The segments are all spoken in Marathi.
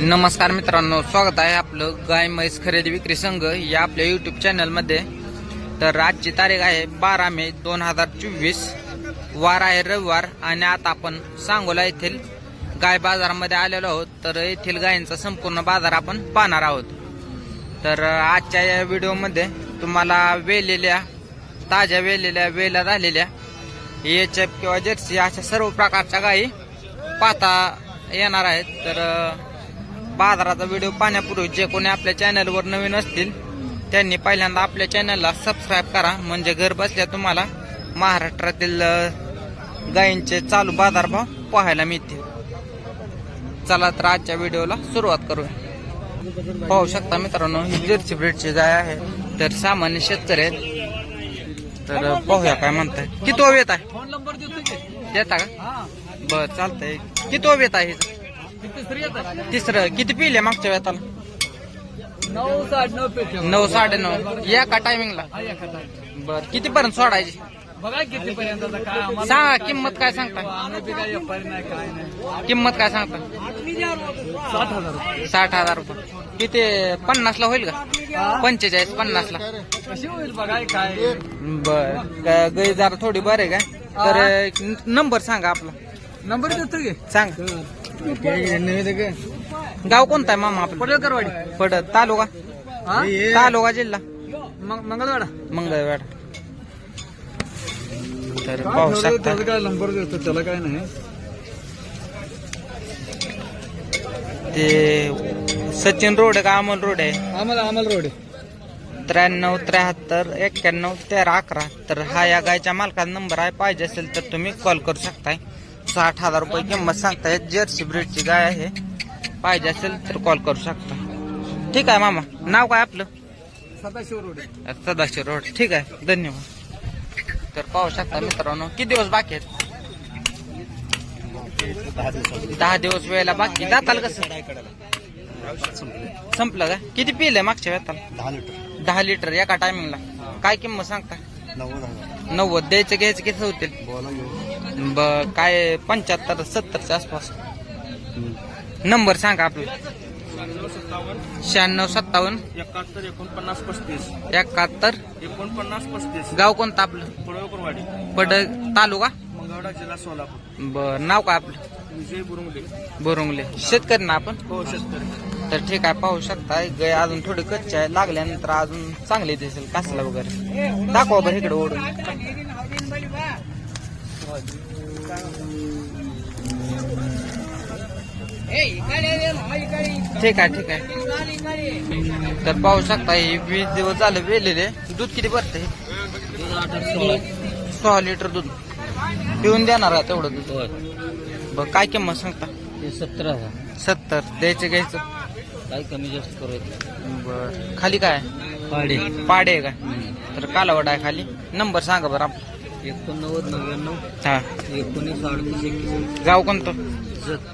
नमस्कार मित्रांनो स्वागत आहे आपलं गाय म्हैस खरेदी विक्री संघ या आपल्या युट्यूब चॅनलमध्ये तर आजची तारीख आहे बारा मे दोन हजार चोवीस. वार आहे रविवार आणि आता आपण सांगोला येथील गाय बाजारामध्ये आलेलो आहोत. तर येथील गायींचा संपूर्ण बाजार आपण पाहणार आहोत. तर आजच्या या व्हिडिओमध्ये तुम्हाला वेलेल्या ताज्या वेलेल्या वेल्या झालेल्या एच एफ किंवा जर्सी अशा सर्व प्रकारच्या गायी पाहता येणार आहेत. तर बाजाराचा व्हिडिओ पाहण्यापूर्वी जे कोणी आपल्या चॅनलवर नवीन असतील त्यांनी पहिल्यांदा आपल्या चॅनलला सबस्क्राईब करा. म्हणजे घर बसल्या तुम्हाला महाराष्ट्रातील गायींचे चालू बाजारभाव पाहायला मिळतील. चला तर आजच्या व्हिडिओला सुरुवात करूया. पाहू शकता मित्रांनो ही जर्सी ब्रेडची गाय आहे. तर सामान्य शेतकरी आहेत. तर पाहूया काय म्हणताय. किती वेत येत आहे? देता का? बरं बर चालतंय. किती वेत येत आहे? तिसरं. किती पिले मागच्या वेताला नऊ साठ नऊ पेटे नऊ साडे नऊ. या का टायमिंगला बर. किती पर्यंत सोडायची? बघा किती पर्यंत आता काय आम्हाला सांगा किंमत काय सांगता? आम्ही बी काय व्यापारी नाही काय नाही किंमत काय सांगता? सात हजार रुपये साठ हजार रुपये. किती? पन्नासला होईल का? हा? पंचेचाळीस पन्नासला. कशी होईल बघाय काय बर का- गाय जरा थोडी बरे का तर नंबर सांगा आपला. नंबर देतो की. सांगा. गाव कोणता आहे मामा आपलं? पडळकरवाडी. पडत तालुका? हा? तालुका जिल्हा. मग- मंगळवाडा मंगळवेढा. तर पाहू शकता. त्याचा काय नंबर देतो त्याला काय नाही. ते सचिन रोड आहे का अमोल रोड आहे? आम्हाला आम्हाला रोड त्र्याण्णव त्र्याहत्तर एक्क्याण्णव तेरा अकरा. तर हा या गायच्या मालकाचा नंबर आहे. पाहिजे असेल तर तुम्ही कॉल करू शकताय. साठ हजार रुपये किंमत सांगताय. जर्सी ब्रीडची गाय आहे. पाहिजे असेल तर कॉल करू शकता. ठीक आहे मामा. नाव काय आपलं? सदाशिव रोड. सदाशिव रोड. ठीक आहे. धन्यवाद. तर पाहू शकता मित्रांनो किती दिवस बाकी आहेत? दहा दिवस वेळेला बाकी. जाताल कसं? संपलं का? किती पिले मागच्या वेताला दहा लिटर. दहा लिटर एका टायमिंगला काय किंमत सांगता नव्वद नव्वद. द्यायचं घ्यायचं किती होतील? ब काय पंच्याहत्तर सत्तरच्या आसपास. नंबर सांगा आपला. शहाण्णव सत्तावन्न. एकाहत्तर एकोणपन्नास पस्तीस. एकाहत्तर. एकोणपन्नास पस्तीस. गाव कोणतं आपलं? पडळकरवाडी. पड तालुका? मंगळवाडा जिल्हा सोलापूर. बर नाव काय आपलं? विजय बुरुंगडे बोरुंगले. शेतकरी ना आपण? हो शेतकरी. तर ठीक आहे पाहू शकता गाय अजून थोडी कच्ची आहे. लागल्यानंतर अजून चांगली दिसेल कासला वगैरे. दाखवा बरं इकडे ओढून. ठीक आहे ठीक आहे. तर पाहू शकता हे वीस दिवस झाले वेलेले. दूध किती भरते सोळा लिटर दूध. पिऊन देणार आहे तेवढं दूध. बघ काय किंमत सांगता? सत्तर हजार. सत्तर. द्यायचं घ्यायचं? काय कमी जास्त करायचं बर. खाली काय? पाडे. पाडे आहे का तर कालावड आहे खाली. नंबर सांगा बरं आपला एकोणनव्वद नव्याण्णव हा. एकोणीस अडतीस एकवीस गाव कोणतं? जत.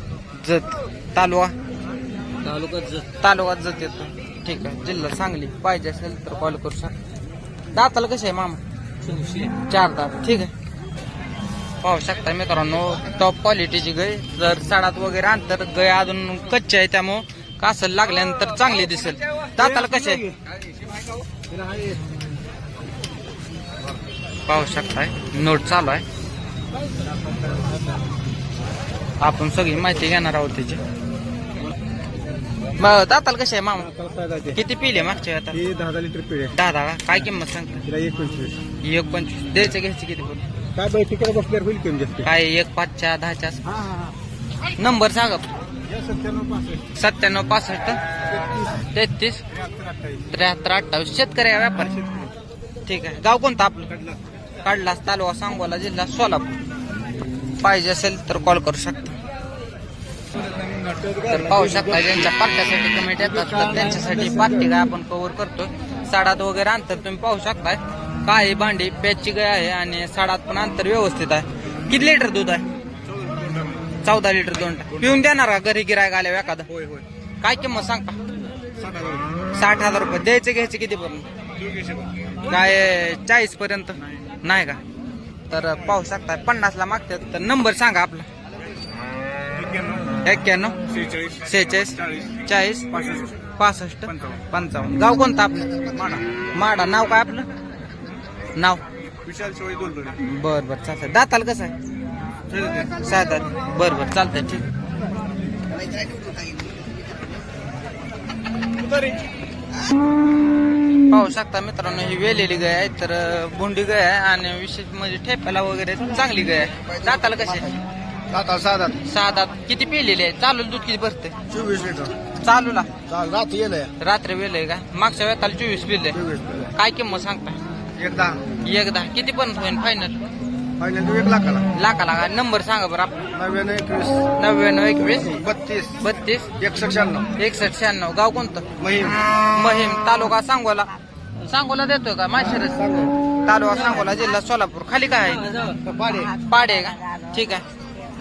जत. तालुका? तालुका जत. तालुक्यात जत येतो. ठीक आहे. जिल्हा सांगली. पाहिजे असेल तर कॉल करू शकता दाताला कसे आहे मामा? चौशे. चार दात. ठीक आहे. पाहू शकता मित्रांनो टॉप क्वालिटीची गाय. जर साडात वगैरे अंतर गाय अजून कच्ची आहे त्यामुळं कासल लागल्यानंतर चांगली दिसेल. दाताला कसे आहे? पाहू शकताय. नोट चालू आहे. आपण सगळी माहिती घेणार आहोत त्याची मग दाताला कसे आहे मामा? किती पिले मागच्या आता दहा दहा लिटर पिढे दहा दहा काय किंमत सांगता? एक पंचवीस एक पंचवीस द्यायचं घ्यायचं किती पण काय बैठकीला बसल्यावर होईल कमी जास्त काय एक पाचच्या दहाच्या? नंबर सांगा. सत्त्याण्णव पासष्ट. सत्त्याण्णव पासष्ट. तेहतीस. त्र्याहत्तर अठ्ठावीस. शेतकरी आहे व्यापारी. ठीक आहे. गाव कोणतं आपलं? काढलास तालुका सांगोला जिल्हा सोलापूर. पाहिजे असेल तर कॉल करू शकता. तर पाहू शकता ज्यांच्या पार्ट्यासाठी कमेंट येतात तर त्यांच्यासाठी पार्टी काय आपण कव्हर करतो साडात वगैरे अंतर तुम्ही पाहू शकताय. काही भांडी पॅचची गाय आहे आणि साडात पण अंतर व्यवस्थित आहे. किती लिटर दूध आहे? चौदा लिटर दोन पिऊन देणार का घरी गिरायक आल्या एखादा? होय होय. काय किंमत सांगता? साठ हजार. रुपये. द्यायचे घ्यायचे किती पर्यंत काय चाळीस पर्यंत नाही का? तर पाहू शकता पन्नासला मागतात तर नंबर सांगा आपला. एक्क्याण्णव शेहेचाळीस सेहेचाळीस चाळीस पासष्ट पासष्ट पंचावन्न. गाव कोणतं आपलं? माडा. माडा. नाव काय आपलं? नाव? विशाल शिवाय दोन बर बर. चालतंय. दाताल कसं आहे? दात बर बर. चालतंय. ठीक पाहू शकता मित्रांनो ही वेलेली गाय आहे तर बोंडी गाय आहे आणि विशेष म्हणजे ठेप्याला वगैरे चांगली गाय आहे. दाताला कशी आहे? आठ सात आठ सहा दात किती पिलेली आहे? चालू दूध किती भरते चोवीस लिटर. चालूला? चाल रात रात्री वेल का? मागच्या वेळेला चोवीस पिले चोवीस काय किंमत सांगता? एकदा. एकदा. किती पर्यंत होईल फायनल फायनल तू एक लाखाला. नंबर सांगा बरं आपला. नव्याण्णव एकवीस. नव्याण्णव एकवीस. बत्तीस. बत्तीस. एकसष्ट शहाण्णव. एकसष्ट शहाण्णव. गाव कोणतं? महिम. महिम. तालुका सांगोला. सांगोला देतोय का? माशिरस. तालुका सांगोला जिल्हा सोलापूर. खाली काय आहे? पाडे. पाडे आहे का? ठीक आहे.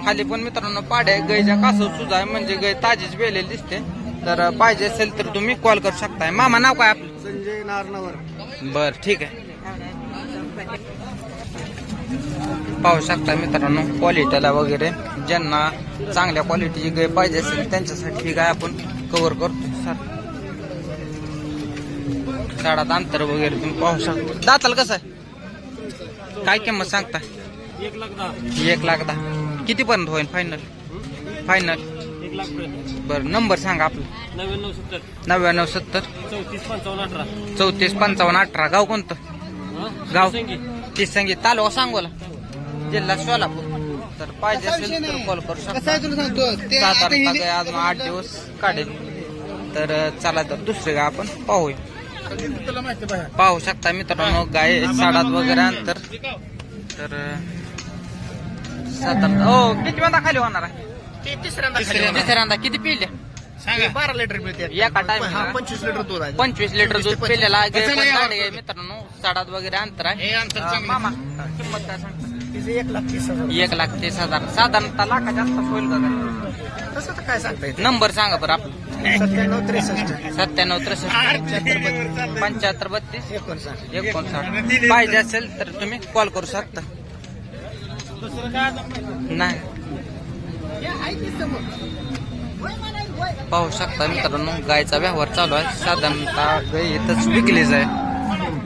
खाली पण मित्रांनो पाडे. गैच्या कासव सुद्धा आहे. म्हणजे गै ताजीच वेलेली दिसते. तर पाहिजे असेल तर तुम्ही कॉल करू शकताय. मामा नाव काय आपलं? संजय नारनवर. बर ठीक आहे. पाहू शकता मित्रांनो क्वालिटीला वगैरे. ज्यांना चांगल्या क्वालिटीची गाय पाहिजे असेल त्यांच्यासाठी ही गाय आपण कव्हर करतो. सर झाडात अंतर वगैरे तुम्ही पाहू शकता. दाताल कसं आहे? काय किंमत सांगता? एक लाख दहा. एक लाख दहा. किती पर्यंत होईल फायनल फायनल बरं नंबर सांगा आपला. नव्याण्णव सत्तर. नव्याण्णव सत्तर. चौतीस पंचावन्न अठरा. चौतीस पंचावन्न अठरा. गाव कोणतं? गाव? ती संगीत तालुका सांगोला. जिल्हा सोलापूर. तर पाहिजे असेल तर कॉल करू शकता. अजून आठ दिवस काढेल. तर चला तर दुसरे गाय आपण पाहूया. पाहू शकता मित्रांनो गाय साडात वगैरे अंतर. तर अं, साधारणतः हो किती वेळा खाली होणार आहे? तिसऱ्यांदा किती पिल्या बारा लिटर मिळते एका टाइम पंचवीस लिटर दूध आहे पंचवीस लिटर दूध पिलेला आहे. मित्रांनो साडात वगैरे अंतर आहे. मामा किंमत काय सांगता? एक लाख तीस हजार. एक लाख तीस हजार. साधारणतः लाखाच्या आसपास होईल का? तसं तर काय सांगता येत नंबर सांगा बरं आपला. सत्त्याण्णव त्रेसष्ट. सत्त्याण्णव त्रेसष्ट. पंच्याहत्तर बत्तीस. एकोणसाठ. एकोणसाठ. पाहिजे असेल तर तुम्ही कॉल करू शकता. नाही. पाहू शकता मित्रांनो गायचा व्यवहार चालू आहे. साधारणतः गाय इथंच विकलीच आहे.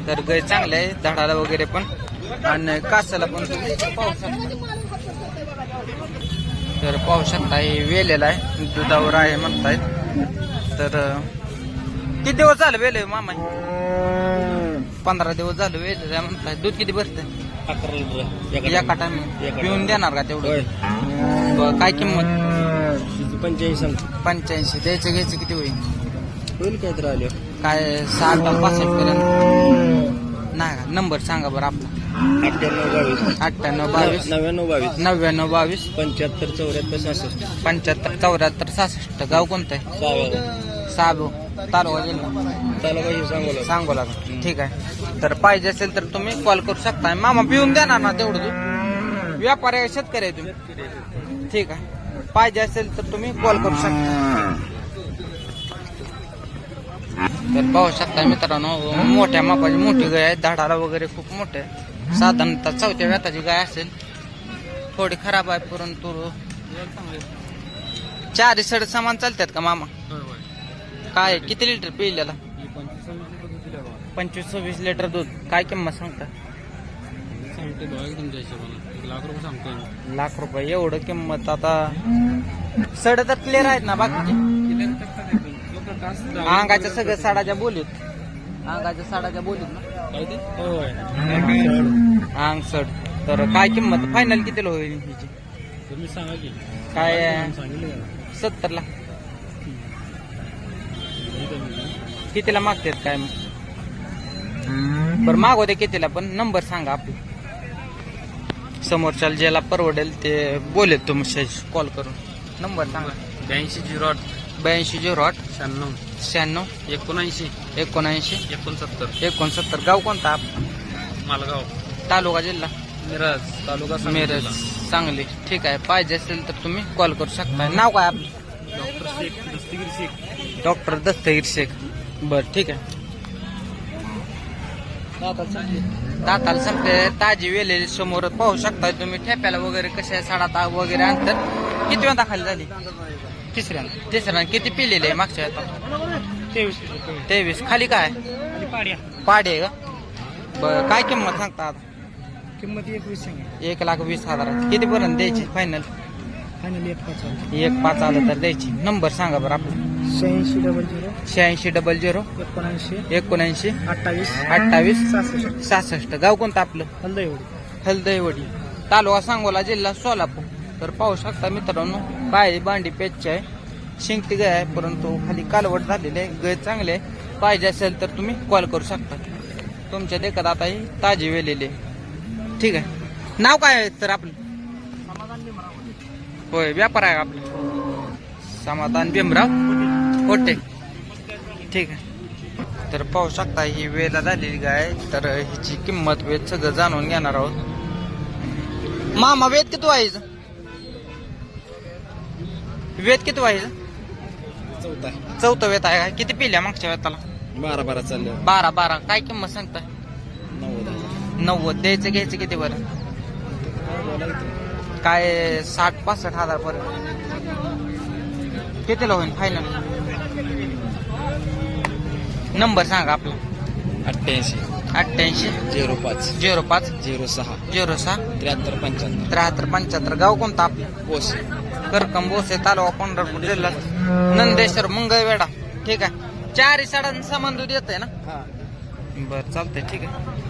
तर गाय चांगली आहे झाडाला वगैरे पण. आणि कासाला पण तुम्ही पाहू शकता. तर पाहू शकता हे वेलेलं आहे. दुधावर आहे म्हणतायत. तर किती दिवस झाले वेले मामा पंधरा दिवस झाले वेले आहे म्हणताय दूध किती भरते अकरा लिटर एका टाइम पिऊन देणार का तेवढं? काय किंमत? पंच्याऐंशी पंच्याऐंशी. द्यायचं घ्यायचं किती होईल? होईल काय तर आले. काय साठ पासष्ट पर्यंत? नाही का नंबर सांगा बरं आपला. अठ्ठ्याण्णव बावीस. अठ्ठ्याण्णव बावीस. नव्याण्णव बावीस. नव्याण्णव बावीस. पंच्याहत्तर चौऱ्याहत्तर सहासष्ट. पंच्याहत्तर चौऱ्याहत्तर सहासष्ट. गाव कोणतं आहे? सहाव्या साबू तालुका जिल्हा. तालुका हे सांगोला. सांगोला? ठीक आहे. तर पाहिजे असेल तर तुम्ही कॉल करू शकता मामा पिऊन देणार ना तेवढं दूध. व्यापारी आहे, शेतकरी आहे तुम्ही. ठीक आहे. पाहिजे असेल तर तुम्ही कॉल करू शकता. तर पाहू शकता मित्रांनो मोठ्या मापाची मोठी गाय आहे. झाडाला वगैरे खूप मोठे आहे. साधारणतः चौथ्या व्याताची गाय असेल. थोडी खराब आहे परंतु चार सड सामान चालतात का मामा? काय किती लिटर पिल्याला पंचवीस सव्वीस लिटर दूध. काय किंमत सांगता? लाख रुपये. लाख रुपये एवढं किंमत आता सड तर क्लिअर आहेत ना बाकीचे? अंगाच्या सगळ्या साडाच्या बोलीत. अंगाच्या साडाच्या बोलीत ना? काय ते होय अंग सड तर काय किंमत? फायनल कितीला होईल हिची? तुम्ही सांगा की. काय सांगितलं सत्तर ला कितीला मागतात काय? मग बरं मागव दे कितीला पण नंबर सांगा आपला. समोरच्याला ज्याला परवडेल ते बोलेल तुमच्या कॉल करून. नंबर सांगा. ब्याऐंशी झिरो आठ. ब्याऐंशी झिरो आठ. शहाण्णव. शहाण्णव. एकोणऐंशी. एकोणऐंशी. एकोणसत्तर. एकोणसत्तर. गाव कोणता मालगाव. तालुका जिल्हा? मिरज. तालुका सांगली मिरज. जिल्हा. सांगली. ठीक आहे. पाहिजे असेल तर तुम्ही कॉल करू शकता. नाव काय आपलं? डॉक्टर शेख दस्तगीर शेख. डॉक्टर दस्तगीर शेख. बर ठीक आहे. दाताला संपले ताजी वेलेली समोर पाहू शकता तुम्ही. ठेप्याला वगैरे कशा साडा ताग वगैरे अंतर. किती वेळा खाली झाली? तिसऱ्यांदा. तिसऱ्या किती पिलेले आहे मागच्या वेळेला तेवीस तेवीस. खाली काय? पाड्या. पाडे आहे का? बरं काय किंमत सांगता आता? किंमत एकवीस सांगे. एक लाख वीस हजार. किती पर्यंत द्यायची फायनल फायनल एक पाच एक पाच आलं तर द्यायची. नंबर सांगा बरं आपला. शहाऐंशी डबल झिरो शहाऐंशी डबल झिरो एकोणऐंशी. एकोणऐंशी. अठ्ठावीस. अठ्ठावीस. सहासष्ट. सहासष्ट. गाव कोणतं आपलं? हल्ला एवढी हलदईवडी तालुका सांगोला जिल्हा सोलापूर. तर पाहू शकता मित्रांनो पायरी बांडी पेचची आहे. शिंकती गाय आहे परंतु खाली कालवट झालेली आहे. चांगले आहे. पाहिजे असेल तर तुम्ही कॉल करू शकता. तुमच्या देखत आता ही ताजी वेलेली आहे. ठीक आहे. नाव काय आहे तर आपलं? होय व्यापार आहे आपलं. समाधान भीमराव होटे ठीक आहे. तर पाहू शकता ही वेला झालेली गाय तर हिची किंमत वेद सगळं जाणून घेणार आहोत. मामा वेद किती व्हायचं वेद किती व्हायचं चौथा चौथं वेत आहे का किती पिल्या मागच्या वेताला? बारा बारा चाललं. बारा बारा. काय किंमत सांगताय? नव्वद नव्वद. द्यायचं घ्यायचं किती बरं? काय साठ पासष्ट हजार पर्यंत कितीला होईल फायनल नंबर सांगा आपला. अठ्ठ्याऐंशी. अठ्ठ्याऐंशी. झिरो पाच. झिरो पाच. झिरो सहा. झिरो सहा. त्र्याहत्तर पंच्याण्णव त्र्याहत्तर पंच्याहत्तर. गाव कोणतं आपलं? ओस करकम बोसे तालुका पंढरपूर जिल्हा नंदेश्वर मंगळवेढा. ठीक आहे. चार साडांचा संबंध देत आहे ना? बर चालतंय ठीक आहे.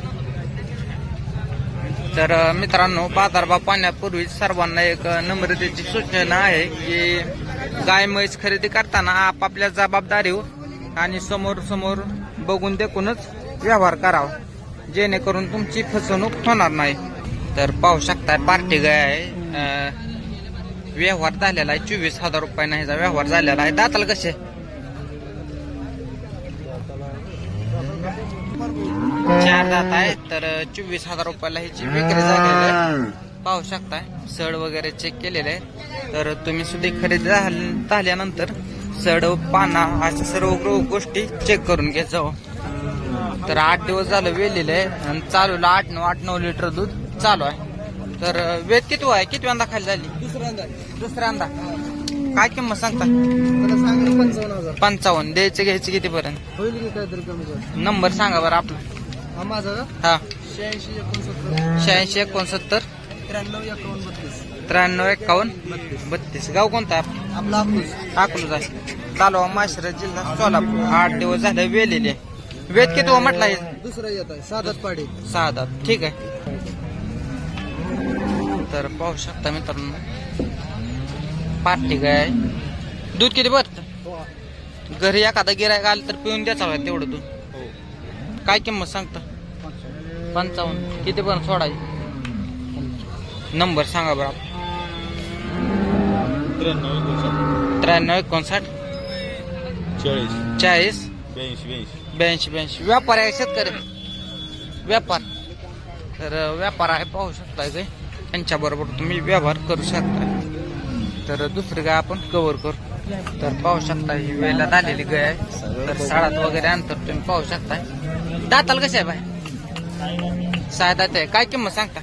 तर मित्रांनो बाजारभाव पाहण्यापूर्वी सर्वांना एक नम्रतेची सूचना आहे की गाय म्हैस खरेदी करताना आपापल्या जबाबदारीवर आणि समोर समोर बघून देखूनच व्यवहार करावा. जेणेकरून तुमची फसवणूक होणार नाही. तर पाहू शकताय पार्टी गाय आहे व्यवहार झालेला आहे. चोवीस हजार रुपयानं ह्याचा व्यवहार झालेला आहे. दाताल कसे? चार दात आहे तर चोवीस हजार रुपयाला ह्याची विक्री झालेली आहे. पाहू शकताय सड वगैरे चेक केलेले आहे तर तुम्ही सुद्धा खरेदी झाल्यानंतर सड पाना अशा सर्व गोष्टी चेक करून घ्या जाऊ. तर आठ दिवस झालं वेलेलं आहे आणि चालूला आठ नऊ आठ नऊ लिटर दूध चालू आहे. तर वेद किती आहे? किती वंदा खाली झाली? दुसऱ्यांदा दुसऱ्यांदा काय किंमत सांगता? सांगितलं पंचावन्न हजार. पंचावन्न. द्यायचे घ्यायचे कितीपर्यंत? होईल की काहीतरी कमी जास्त? नंबर सांगा बरं आपला. हा माझा हा. शहाऐंशी एकोणसत्तर. शहाऐंशी एकोणसत्तर. त्र्याण्णव एकावन्न बत्तीस. त्र्याण्णव एकावन्न बत्तीस. गाव कोणतं आहे आपलं? आपला हापूस अकलूज आहे. तालुका माशिरा जिल्हा सोलापूर. आठ दिवस झाले वेलेले. वेद किती हो म्हटलं दुसरा येत आहे. साधच पाडी सहा दात ठीक आहे. तर पाहू शकता मित्रांनो. पार्टी गाय दूध किती भरत घरी एखादा गिरायक आलं तर पिऊन द्यायचा होय तेवढं दूध. काय किंमत सांगता? पंचावन्न. किती पण सोडायची नंबर सांगा बरं. त्र्याण्णव एकोणसाठ. चाळीस. चाळीस. ब्याऐंशी ब्याऐंशी. व्यापार आहे शेतकरी. व्यापार. तर व्यापार आहे पाहू शकताय काय त्यांच्याबरोबर तुम्ही व्यवहार करू शकता. तर दुसरी गाय आपण कव्हर करू. तर पाहू शकता ही वेळेला झालेली गाय आहे. तर साडात वगैरे अंतर तुम्ही पाहू शकता. दाताल कसे आहे बाय? सहा दात आहे. काय किंमत सांगता?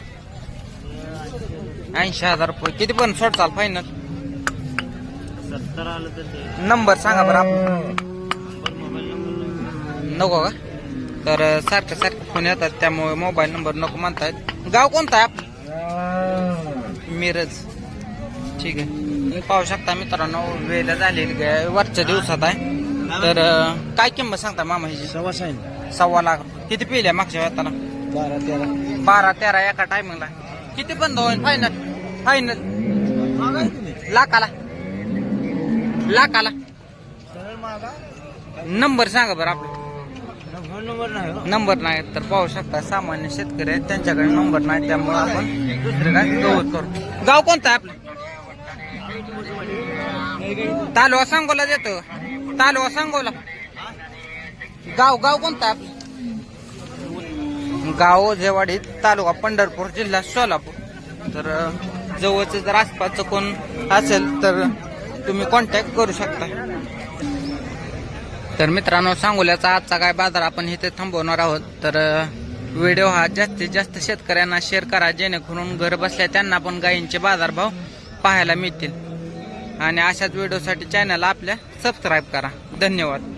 ऐंशी हजार रुपये. किती पण सोडचाल फायनल सत्तर आलं तर नंबर सांगा बरं नको का? तर सारखे सारखे फोन येतात त्यामुळे मोबाईल नंबर नको मानतायत गाव कोणतं आहे मिरज. ठीक आहे. पाहू शकता मित्रांनो वेळ झालेली काय वरच्या दिवसात आहे. तर काय किंमत सांगता मामा हिची सव्वा साईन सव्वा लाख. किती पिल्या मागच्या वेळाला? बारा तेरा. बारा तेरा एका टायमिंगला किती बंद होईल? फायनल फायनल लाखाला. लाखाला. नंबर सांगा बरं आपला. फोन नंबर नाही. नंबर नाही तर पाहू शकता सामान्य शेतकरी आहेत. त्यांच्याकडे नंबर नाही त्यामुळे आपण दुसरे काय गवत करू. गाव कोणतं आहे आपलं? तालुका सांगोला देतो. तालुका सांगोला. गाव गाव कोणतं आहे आपलं? गाव जेवाडी तालुका पंढरपूर जिल्हा सोलापूर. तर जवळचं जर आसपासचं कोण असेल तर तुम्ही कॉन्टॅक्ट करू शकता. तर मित्रांनो सांगोल्याचा आजचा काय बाजार आपण इथे थांबवणार आहोत. तर व्हिडिओ हा जास्तीत जास्त शेतकऱ्यांना शेअर करा जेणेकरून घर बसल्या त्यांना पण गायींचे बाजारभाव पाहायला मिळतील. आणि अशाच व्हिडिओसाठी चॅनल आपल्या सबस्क्राईब करा. धन्यवाद.